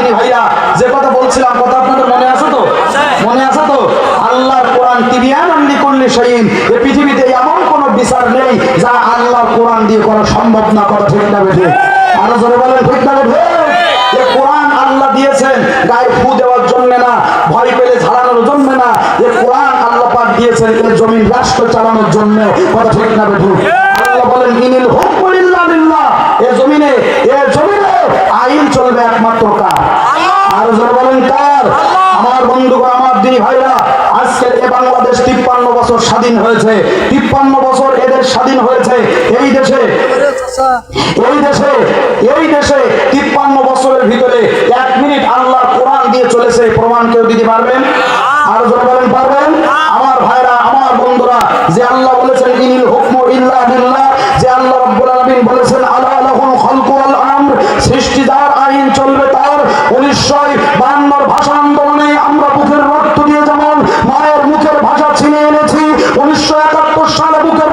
দিনী ভাইরা যে কথা বলছিলাম, কথা আপনাদের মনে আছে তো? মনে আছে তো? আল্লাহর কোরআন তিবিয়ান করলে শহীদ। এ পৃথিবীতে এমন কোনো বিচার নেই যা আল্লাহর কোরআন দিয়ে করা সম্ভব না, করা ঠিক না বেঠে। আরও জোরে বলেন, ঠিক না বেঠে? এ কোরআন আল্লাহ দিয়েছেন, গায়ে ফু দেওয়ার জন্য না, ভয় পেলে ঝাড়ানোর জন্য না। এ কোরআন আল্লাহ পাক দিয়েছেন, এ জমিন রাষ্ট্র চালানোর জন্য, কথা ঠিক না বেঠু। আল্লাহ বলেন, ইনিল হুকুমিল্লাহ এ জমিনে এ জমিনে আইন চলবে একমাত্র কার আর জোরে বলেন কার আমার বন্ধুগণ আমার দিনী ভাইরা আজকের এ বাংলাদেশ তিপ্পান্ন বছর স্বাধীন হয়েছে। তিপ্পান্ন বছর এদের স্বাধীন হয়েছে। এই দেশে এই দেশে এই দেশে তিপ্পান্ন বছরের ভিতরে এক মিনিট আল্লাহ কোরআন দিয়ে চলেছে। প্রমাণ কেউ দিতে পারবেন? যারা বলেন, পারবেন? সারা বুকের